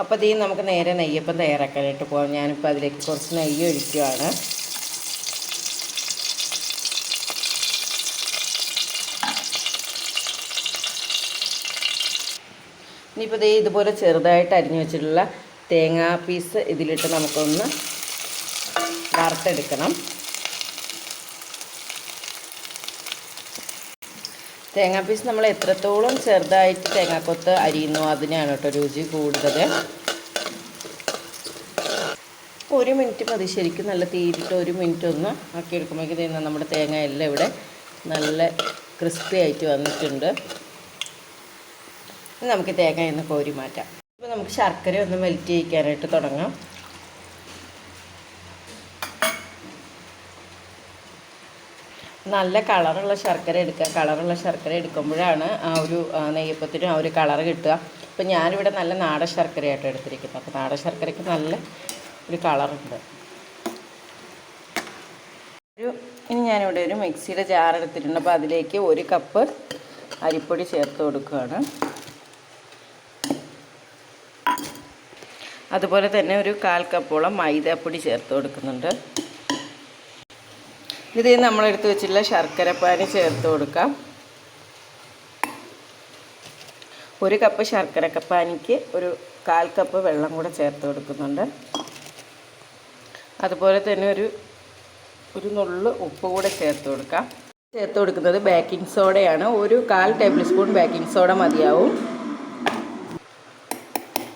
അപ്പോൾ ഇതീ നമുക്ക് നേരെ നെയ്യപ്പം തയ്യാറാക്കാനായിട്ട് പോകാം ഞാനിപ്പോൾ അതിലേക്ക് കുറച്ച് നെയ്യ് ഒഴിക്കുകയാണ് ഇനിയിപ്പോൾ ദേ ഇതുപോലെ ചെറുതായിട്ട് അരിഞ്ഞു വെച്ചിട്ടുള്ള തേങ്ങാ പീസ് ഇതിലിട്ട് നമുക്കൊന്ന് വറുത്തെടുക്കണം. തേങ്ങാ പീസ് നമ്മൾ എത്രത്തോളം ചെറുതായിട്ട് തേങ്ങാക്കൊത്ത് അരിയുന്നു അതിനാണ് കേട്ടോ രുചി കൂടുതൽ. ഒരു മിനിറ്റ് മതി ശരിക്കും നല്ല തീരിട്ട് ഒരു മിനിറ്റ് ഒന്ന് ആക്കി എടുക്കുമ്പോഴേക്കും തന്നെ നമ്മുടെ തേങ്ങ എല്ലാം ഇവിടെ നല്ല ക്രിസ്പി ആയിട്ട് വന്നിട്ടുണ്ട്. നമുക്ക് തേങ്ങ ഒന്ന് കോരി മാറ്റാം. ഇപ്പോൾ നമുക്ക് ശർക്കര ഒന്ന് മെൽറ്റ് ചെയ്യിക്കാനായിട്ട് തുടങ്ങാം. നല്ല കളറുള്ള ശർക്കര എടുക്കുക. കളറുള്ള ശർക്കര എടുക്കുമ്പോഴാണ് ആ ഒരു നെയ്യപ്പത്തിനും ആ ഒരു കളർ കിട്ടുക. അപ്പം ഞാനിവിടെ നല്ല നാടൻ ശർക്കരയായിട്ട് എടുത്തിരിക്കുന്നത്. അപ്പോൾ നാടൻ ശർക്കരയ്ക്ക് നല്ല ഒരു കളറുണ്ട്. ഒരു ഇനി ഞാനിവിടെ ഒരു മിക്സിയുടെ ജാർ എടുത്തിട്ടുണ്ട്. അപ്പോൾ അതിലേക്ക് ഒരു കപ്പ് അരിപ്പൊടി ചേർത്ത് കൊടുക്കുകയാണ്. അതുപോലെ തന്നെ ഒരു കാൽ കപ്പോളം മൈദാപ്പൊടി ചേർത്ത് കൊടുക്കുന്നുണ്ട്. ഇത് നമ്മളെടുത്ത് വെച്ചിട്ടുള്ള ശർക്കരപ്പാനി ചേർത്ത് കൊടുക്കാം. ഒരു കപ്പ് ശർക്കരക്കപ്പാനിക്ക് ഒരു കാൽ കപ്പ് വെള്ളം കൂടെ ചേർത്ത് കൊടുക്കുന്നുണ്ട്. അതുപോലെ തന്നെ ഒരു ഒരു നുള്ള് ഉപ്പ് കൂടെ ചേർത്ത് കൊടുക്കാം. ചേർത്ത് കൊടുക്കുന്നത് ബേക്കിംഗ് സോഡയാണ് ഒരു കാൽ ടേബിൾ സ്പൂൺ ബേക്കിംഗ് സോഡ മതിയാവും.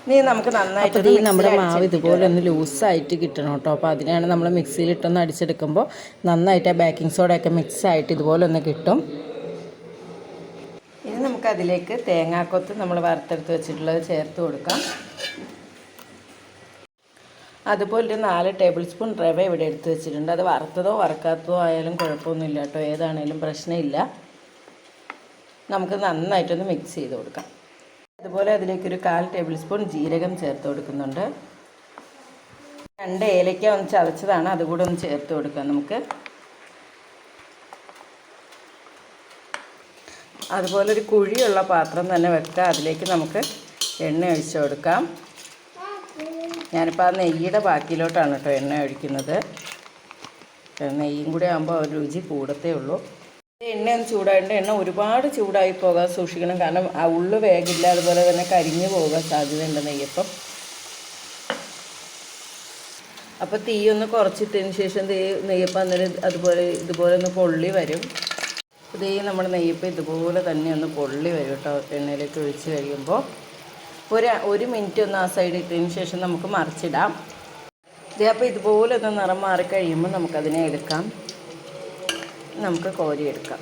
ഇനി നമുക്ക് നന്നായിട്ട് ഈ നമ്മുടെ മാവ് ഇതുപോലെ ഒന്ന് ലൂസായിട്ട് കിട്ടണം കേട്ടോ. അപ്പോൾ അതിനാണ് നമ്മൾ മിക്സിയിൽ മിക്സിയിലിട്ടൊന്ന് അടിച്ചെടുക്കുമ്പോൾ നന്നായിട്ട് ആ ബേക്കിംഗ് സോഡയൊക്കെ മിക്സ് ആയിട്ട് ഇതുപോലെ ഒന്ന് കിട്ടും. ഇനി നമുക്ക് അതിലേക്ക് തേങ്ങാക്കൊത്ത് നമ്മൾ വറുത്തെടുത്ത് വെച്ചിട്ടുള്ളത് ചേർത്ത് കൊടുക്കാം. അതുപോലെ ഒരു നാല് ടേബിൾ സ്പൂൺ റവ ഇവിടെ എടുത്ത് വെച്ചിട്ടുണ്ട്. അത് വറുത്തതോ വറുക്കാത്തതോ ആയാലും കുഴപ്പമൊന്നുമില്ല കേട്ടോ. ഏതാണേലും പ്രശ്നമില്ല. നമുക്ക് നന്നായിട്ടൊന്ന് മിക്സ് ചെയ്ത് കൊടുക്കാം. അതുപോലെ അതിലേക്കൊരു കാൽ ടേബിൾ സ്പൂൺ ജീരകം ചേർത്ത് കൊടുക്കുന്നുണ്ട്. രണ്ട് ഏലയ്ക്ക ഒന്ന് ചതച്ചതാണ് അതുകൂടെ ഒന്ന് ചേർത്ത് കൊടുക്കാം നമുക്ക്. അതുപോലെ ഒരു കുഴിയുള്ള പാത്രം തന്നെ വെക്കുക അതിലേക്ക് നമുക്ക് എണ്ണ ഒഴിച്ച് കൊടുക്കാം. ഞാനിപ്പോൾ ആ നെയ്യുടെ ബാക്കിയിലോട്ടാണ് കേട്ടോ എണ്ണ ഒഴിക്കുന്നത്. നെയ്യും കൂടെ ആകുമ്പോൾ ഒരു രുചി കൂടത്തേ ഉള്ളൂ. എണ്ണ ഒന്ന് ചൂടായിട്ട് എണ്ണ ഒരുപാട് ചൂടായി പോകാൻ സൂക്ഷിക്കണം. കാരണം ആ ഉള്ളു വേഗില്ല. അതുപോലെ തന്നെ കരിഞ്ഞു പോകാൻ സാധ്യതയുണ്ട് നെയ്യപ്പം. അപ്പോൾ തീ ഒന്ന് കുറച്ചിട്ടതിന് ശേഷം തീ നെയ്യപ്പം അന്നേരം അതുപോലെ ഇതുപോലെ ഒന്ന് പൊള്ളി വരും. ഇതേ നമ്മുടെ നെയ്യപ്പം ഇതുപോലെ തന്നെ ഒന്ന് പൊള്ളി വരും കേട്ടോ. എണ്ണയിലേക്ക് ഒഴിച്ച് കഴിയുമ്പോൾ. ഒരു ഒരു മിനിറ്റ് ഒന്ന് ആ സൈഡ് ഇട്ടതിന് ശേഷം നമുക്ക് മറിച്ചിടാം. ഇതേ അപ്പോൾ ഇതുപോലെ ഒന്ന് നിറം മാറി കഴിയുമ്പോൾ നമുക്കതിനെ എടുക്കാം. നമുക്ക് കോരി എടുക്കാം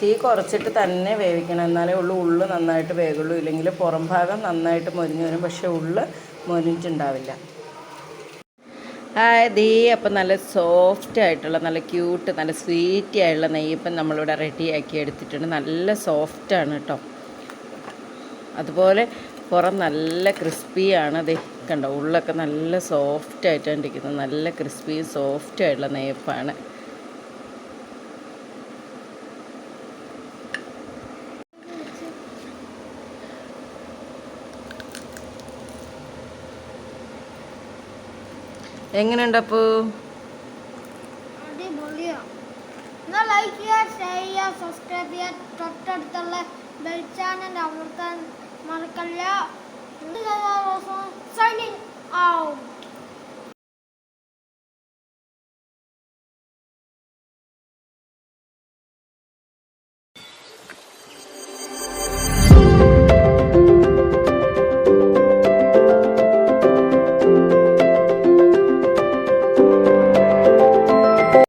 തീ കുറച്ചിട്ട് തന്നെ വേവിക്കണം. എന്നാലേ ഉള്ളു ഉള്ളു നന്നായിട്ട് വേകുള്ളൂ. ഇല്ലെങ്കിൽ പുറം ഭാഗം നന്നായിട്ട് മൊരിഞ്ഞ് വരും. പക്ഷേ ഉള്ളു മൊരിഞ്ഞിട്ടുണ്ടാവില്ല. ദേ അപ്പം നല്ല സോഫ്റ്റ് ആയിട്ടുള്ള നല്ല ക്യൂട്ട് നല്ല സ്വീറ്റി ആയിട്ടുള്ള നെയ്യപ്പം നമ്മളിവിടെ റെഡിയാക്കി എടുത്തിട്ടുണ്ട്. നല്ല സോഫ്റ്റാണ് കേട്ടോ അതുപോലെ പുറം നല്ല ക്രിസ്പിയാണ് അതെ കണ്ടോ? ഉള്ളൊക്കെ നല്ല സോഫ്റ്റ് ആയിട്ടാണ് ഇരിക്കുന്നത്. നല്ല ക്രിസ്പിയും സോഫ്റ്റ് ആയിട്ടുള്ള നെയ്യപ്പാണ്. എങ്ങനെയുണ്ട് അപ്പൂ? സബ്സ്ക്രൈബ് അമർത്താൻ മറക്കല്ല സൈനിങ്